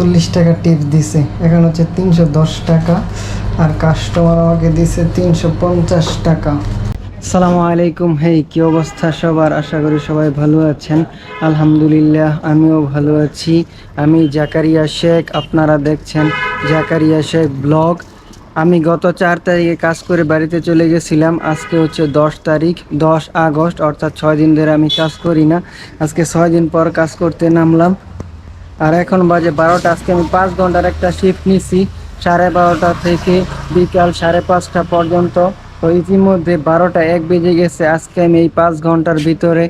চল্লিশ টাকা টিপ দিছে। এখন হচ্ছে তিনশো দশ টাকা। আর কাস্টমার আমাকে দিছে তিনশো পঞ্চাশ টাকা। সালামু আলাইকুম। হেই, কি অবস্থা সবার? আশা করি সবাই ভালো আছেন। আলহামদুলিল্লাহ, আমিও ভালো আছি। আমি জাকারিয়া শেখ, আপনারা দেখছেন জাকারিয়া শেখ ব্লগ। আমি গত চার তারিখে কাজ করে বাড়িতে চলে গেছিলাম। আজকে হচ্ছে দশ তারিখ, দশ আগস্ট, অর্থাৎ ছয় দিন ধরে আমি কাজ করি না। আজকে ছয় দিন পর কাজ করতে নামলাম। আর এখন বাজে বারোটা, আজকে আমি পাঁচ ঘণ্টার একটা শিফট নিছি, সাড়ে বারোটা থেকে বিকাল সাড়ে পাঁচটা পর্যন্ত। তো ইতিমধ্যে বারোটা এক বেজে গেছে, আজকে আমি এই পাঁচ ঘণ্টার ভিতরে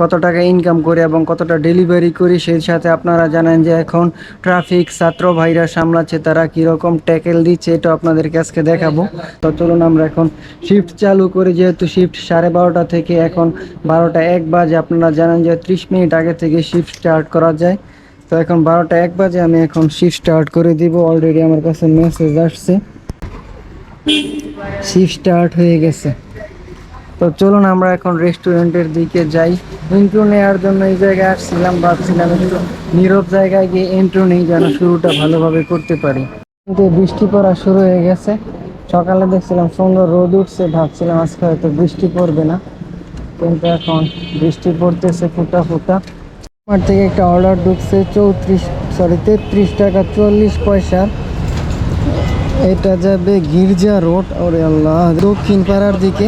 কত টাকা ইনকাম করি এবং কতটা ডেলিভারি করি, সেই সাথে আপনারা জানেন যে এখন ট্রাফিক ছাত্র ভাইরা সামলাচ্ছে, তারা কীরকম ট্যাকেল দিচ্ছে, এটা আপনাদেরকে আজকে দেখাবো। তো চলুন আমরা এখন শিফট চালু করি, যেহেতু শিফট সাড়ে বারোটা থেকে এখন বারোটা এক বাজে, আপনারা জানেন যে ত্রিশ মিনিট আগে থেকে শিফট স্টার্ট করা যায়। তো এখন বারোটা এক বাজে, আমি এখন শিফট স্টার্ট করে দিব। অলরেডি আমার কাছে মেসেজ আসছে। শিফট স্টার্ট হয়ে গেছে। তো চলুন আমরা এখন রেস্টুরেন্টের দিকে যাই। ইন্ট্রো নেওয়ার জন্য এই জায়গায় আসছিলাম, ভাবছিলাম একটু নীরব জায়গায় গিয়ে ইন্ট্রো নেই, যেন শুরুটা ভালোভাবে করতে পারি। কিন্তু বৃষ্টি পড়া শুরু হয়ে গেছে। সকালে দেখছিলাম সুন্দর রোদ উঠছে, ভাবছিলাম আজকে হয়তো বৃষ্টি পড়বে না। কিন্তু এখন বৃষ্টি পড়তেছে ফুটা ফুটা। আমার থেকে একটা অর্ডার ঢুকছে চৌত্রিশ সরি তেত্রিশ টাকা, চল্লিশ পয়সা। এটা যাবে গির্জা রোড, ওরে আল্লাহ, দক্ষিণ পাড়ার দিকে।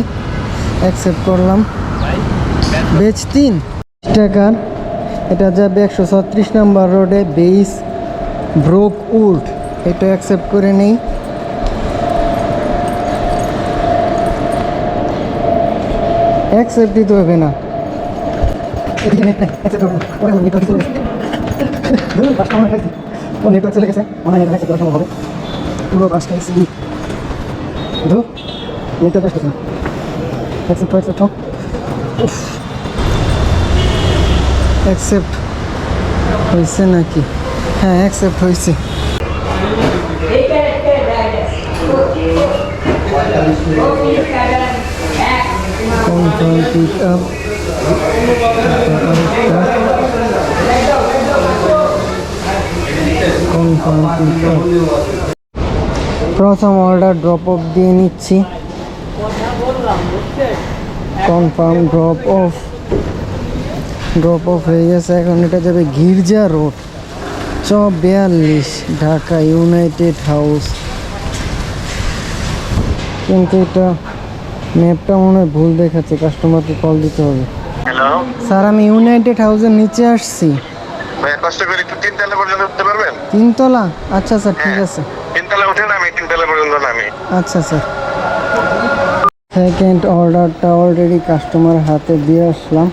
অ্যাকসেপ্ট করলাম। বেচ তিন টাকার। এটা যাবে একশো ছত্রিশ নম্বর রোডে, বেইস, ব্রোক উড। এটা অ্যাকসেপ্ট করে নেই। অ্যাকসেপ্ট দিতে হবে না। নেটওয়ার্ক চলে গেছে মনে হয় নেটওয়ার্ক সম্ভব হবে পুরো বাসটা এসে ধু নেটওয়ার্ক আসতেছে না অ্যাকসেপ্ট অ্যাকসেপ্ট অ্যাকসেপ্ট হয়েছে নাকি হ্যাঁ অ্যাকসেপ্ট হয়েছে আপ প্রথম অর্ডার ড্রপ অফ দিয়ে নিচ্ছি। Confirm drop off drop off হয়ে গেছে, এখন এটা যাবে গির্জা রোড। চ বিয়াল্লিশ, ঢাকা ইউনাইটেড হাউস। কিন্তু এটা ম্যাপটা মনে হয় ভুল দেখাচ্ছে কাস্টমারকে কল দিতে হবে। হ্যালো স্যার আমি ইউনাইটেড হাউসের নিচে আসছি। ভাইয়া কষ্ট করে একটু তিনতলা পর্যন্ত উঠতে পারবেন? তিনতলা? আচ্ছা স্যার ঠিক আছে। তিনতলা উঠে নামি তিনতলা পর্যন্ত নামি। আচ্ছা স্যার। সেকেন্ড অর্ডারটা অলরেডি কাস্টমার হাতে দিয়ে আসলাম।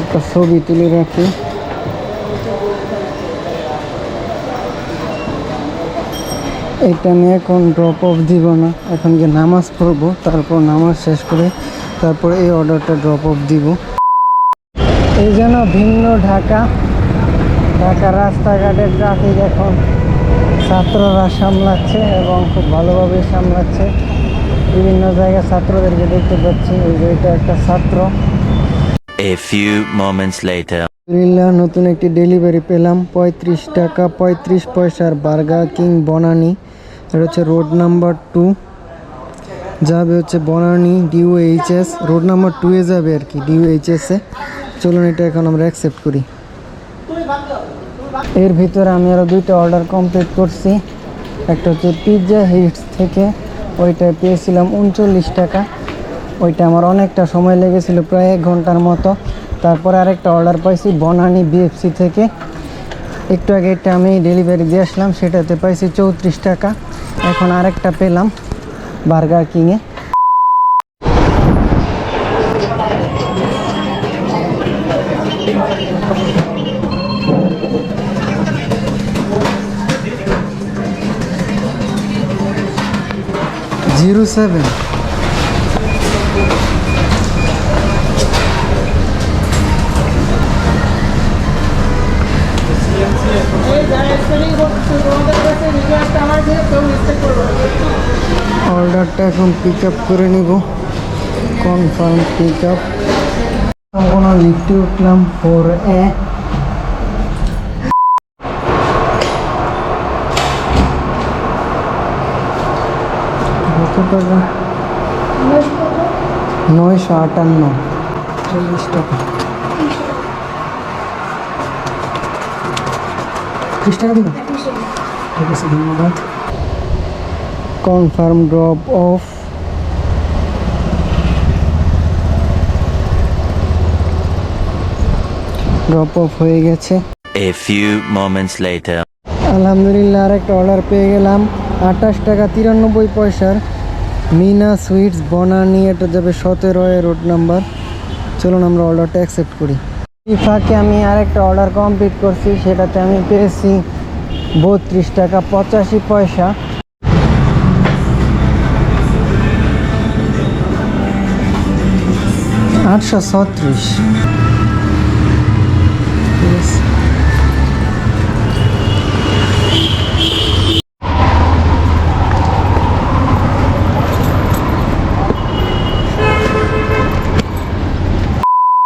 একটা ছবি তুলে রাখি। এটা আমি কোন ড্রপ অফ দিব না। এখন গিয়ে নামাজ পড়ব, তারপর নামাজ শেষ করে তারপর এই অর্ডারটা ড্রপ অফ দিব। এই জন্য ভিন্ন ঢাকা ঢাকা রাস্তাঘাটের ট্রাফিক এখন ছাত্ররা সামলাচ্ছে এবং খুব ভালোভাবে সামলাচ্ছে। বিভিন্ন জায়গায় ছাত্রদেরকে দেখতে পাচ্ছি, এই যে এটা একটা ছাত্র। A few moments later. আলহামদুলিল্লাহ, নতুন একটি ডেলিভারি পেলাম। পঁয়ত্রিশ টাকা, পঁয়ত্রিশ পয়সার বার্গার কিং বনানি। এটা হচ্ছে রোড নাম্বার টু যাবে হচ্ছে Banani DOHS road number টুয়ে যাবে আর কি ডিউ এইচএসে চলুন এটা এখন আমরা অ্যাকসেপ্ট করি। এর ভিতরে আমি আরও দুইটা অর্ডার কমপ্লিট করছি। একটা হচ্ছে পিৎজা হিটস থেকে, ওইটা পেয়েছিলাম উনচল্লিশ টাকা। ওইটা আমার অনেকটা সময় লেগেছিল, প্রায় এক ঘণ্টার মতো। তারপরে আরেকটা অর্ডার পাইছি বনানি বিএফসি থেকে। একটু আগে এটা আমি ডেলিভারি দিয়ে আসলাম, সেটাতে পাইছি চৌত্রিশ টাকা। এখন আরেকটা পেলাম বার্গার কিংয়ে জিরো সেভেন। এখন পিক আপ করে নিব। কনফার্ম পিক আপ কোনো লিখতে উঠলাম ফোর এ টাকা? নয়শো আটান্ন। চল্লিশ টাকা। ত্রিশ টাকা দেবেন ঠিক আছে, ধন্যবাদ। Confirm drop off drop off হয়ে গেছে। A few moments later. আলহামদুলিল্লাহ আরেকটা অর্ডার পেয়ে গেলাম। আঠাশ টাকা তিরানব্বই পয়সার মিনা সুইটস বনানি এটা যাবে সতেরো রোড নাম্বার চলুন আমরা অর্ডারটা অ্যাকসেপ্ট করি। এই ফাঁকে আমি আরেকটা অর্ডার কমপ্লিট করছি সেটাতে আমি পেয়েছি বত্রিশ টাকা পঁচাশি পয়সা। আটশো ছত্রিশ।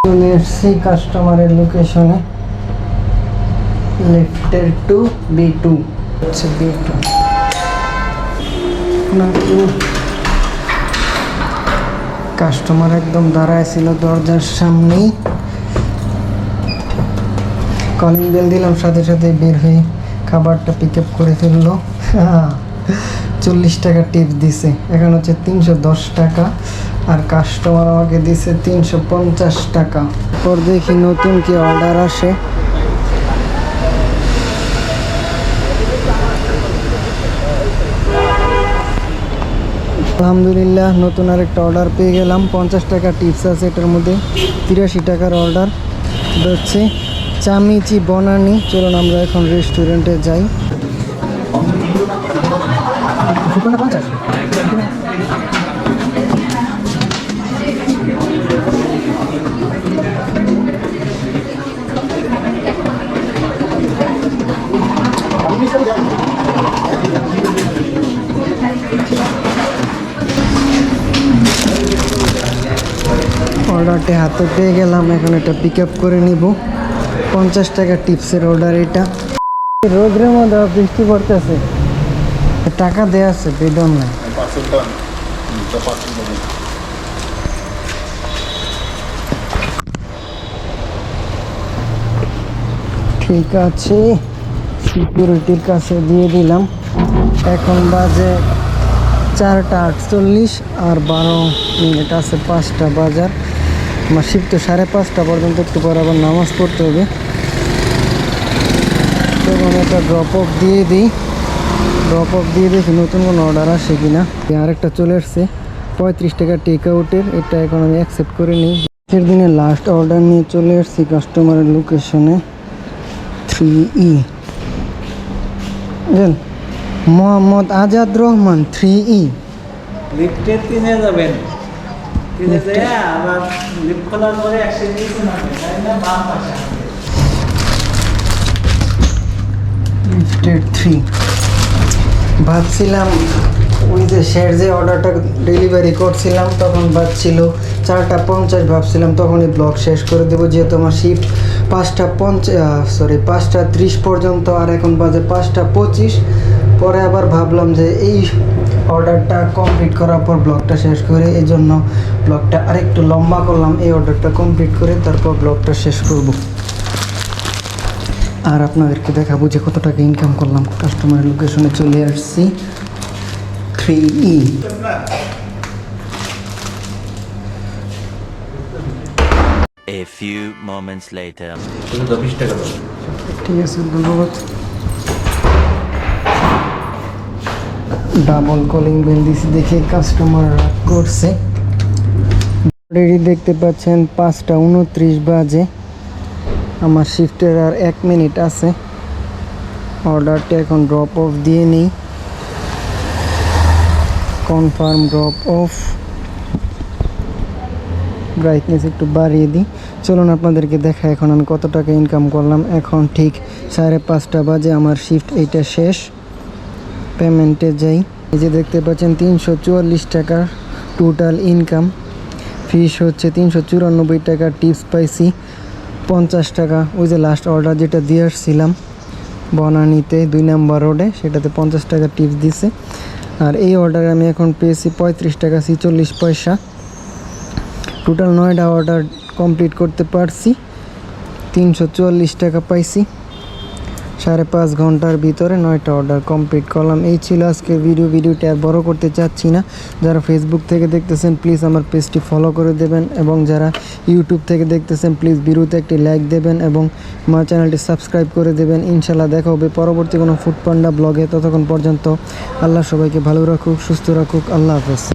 চলে এসছি কাস্টমারের লোকেশনে লেফটের টু বি টু হচ্ছে বি টু কাস্টমার একদম দাঁড়ায় ছিল দরজার সামনেই। কলিং বেল দিলাম, সাথে সাথে বের হয়ে খাবারটা পিক আপ করে ফেলল। চল্লিশ টাকা টিপস দিছে, এখন হচ্ছে তিনশো দশ টাকা, আর কাস্টমার আমাকে দিছে তিনশো পঞ্চাশ টাকা। পর দেখি নতুন কি অর্ডার আসে। আলহামদুলিল্লাহ, নতুন আরেকটা অর্ডার পেয়ে গেলাম। পঞ্চাশ টাকা টিপস আছে এটার মধ্যে। তিরাশি টাকার অর্ডার এটা হচ্ছে চামিচি বনানি। চলুন আমরা এখন রেস্টুরেন্টে যাই। অর্ডারটি হাতে পেয়ে গেলাম। এখন এটা পিক আপ করে নিব। পঞ্চাশ টাকা টিপসের অর্ডার এটা। রোদ্রের মধ্যে বৃষ্টি পড়তেছে। টাকা দেওয়া আছে বেদন নাই। ঠিক আছে। সিকিউরিটির কাছে দিয়ে দিলাম। এখন বাজে চারটা আটচল্লিশ আর বারো মিনিট আছে পাঁচটা বাজার। আমার শিফট তো সাড়ে পাঁচটা পর্যন্ত, একটু পর আবার নামাজ পড়তে হবে। তখন একটা ড্রপ অফ দিয়ে দিই। ড্রপ অফ দিয়ে দেখি নতুন কোনো অর্ডার আসে কি না আরেকটা চলে আসছে, পঁয়ত্রিশ টাকা টেক আউটের এটা এখন আমি অ্যাকসেপ্ট করে নিই। আজকের দিনে লাস্ট অর্ডার নিয়ে চলে এসেছি কাস্টমারের লোকেশনে three E Mohammad Azad Rahman three E লিফটে যাবেন লিফটেড থ্রি ভাবছিলাম ওই যে শেয়ার যে অর্ডারটা ডেলিভারি করছিলাম, তখন বাজছিল চারটা পঞ্চাশ, ভাবছিলাম তখনই ব্লগ শেষ করে দেবো, যেহেতু আমার শিফট পাঁচটা পঞ্চাশ সরি পাঁচটা ত্রিশ পর্যন্ত, আর এখন বাজে পাঁচটা পঁচিশ। পরে আবার ভাবলাম যে এই অর্ডারটা কমপ্লিট করার পর ব্লগটা শেষ করে এই জন্য ব্লগটা আরেকটু লম্বা করলাম এই অর্ডারটা কমপ্লিট করে তারপর ব্লগটা শেষ করব। আর আপনাদেরকে দেখাবো যে কত টাকা ইনকাম করলাম কাস্টমারের লোকেশনে চলে আসছি। Three E A few moments later. ঠিক আছে ধন্যবাদ। ডাবল কলিং বেল দিছি দেখে কাস্টমার রাগ করছে। অলরেডি দেখতে পাচ্ছেন পাঁচটা উনত্রিশ বাজে। আমার শিফটের আর এক মিনিট আছে। অর্ডারটা এখন ড্রপ অফ দিয়ে নিই। কনফার্ম ড্রপ অফ ব্রাইটনেস একটু বাড়িয়ে দিই। চলুন আপনাদেরকে দেখা, এখন আমি কত টাকা ইনকাম করলাম। এখন ঠিক সাড়ে পাঁচটা বাজে, আমার শিফট এইটা শেষ। পেমেন্টে যাই। এই যে দেখতে পাচ্ছেন, তিনশো চুয়াল্লিশ টাকা টোটাল ইনকাম ফিস হচ্ছে তিনশো চুরানব্বই টাকা, টিপস পাইছি পঞ্চাশ টাকা। ওই যে লাস্ট অর্ডার যেটা দিয়ে আসছিলাম, বনানীতে দুই নাম্বার রোডে সেটাতে পঞ্চাশ টাকা টিপস দিছে। আর এই অর্ডারে আমি এখন পেয়েছি পঁয়ত্রিশ টাকা, ছিচল্লিশ পয়সা। টোটাল নয়টা অর্ডার কমপ্লিট করতে পারছি। তিনশো চুয়াল্লিশ টাকা পাইছি। সাড়ে পাঁচ ঘণ্টার ভিতরে নয়টা অর্ডার কমপ্লিট করলাম। এই ছিল আজকের ভিডিও ভিডিওটি আর বড় করতে চাচ্ছি না। যারা ফেসবুক থেকে দেখতেছেন প্লিজ আমার পেজটি ফলো করে দেবেন এবং যারা ইউটিউব থেকে দেখতেছেন প্লিজ ভিডিওতে একটি লাইক দেবেন এবং আমার চ্যানেলটি সাবস্ক্রাইব করে দেবেন। ইনশাল্লাহ দেখা হবে পরবর্তী কোনো ফুড পান্ডা ব্লগে ততক্ষণ পর্যন্ত আল্লাহ সবাইকে ভালো রাখুক, সুস্থ রাখুক। আল্লাহ হাফেজ।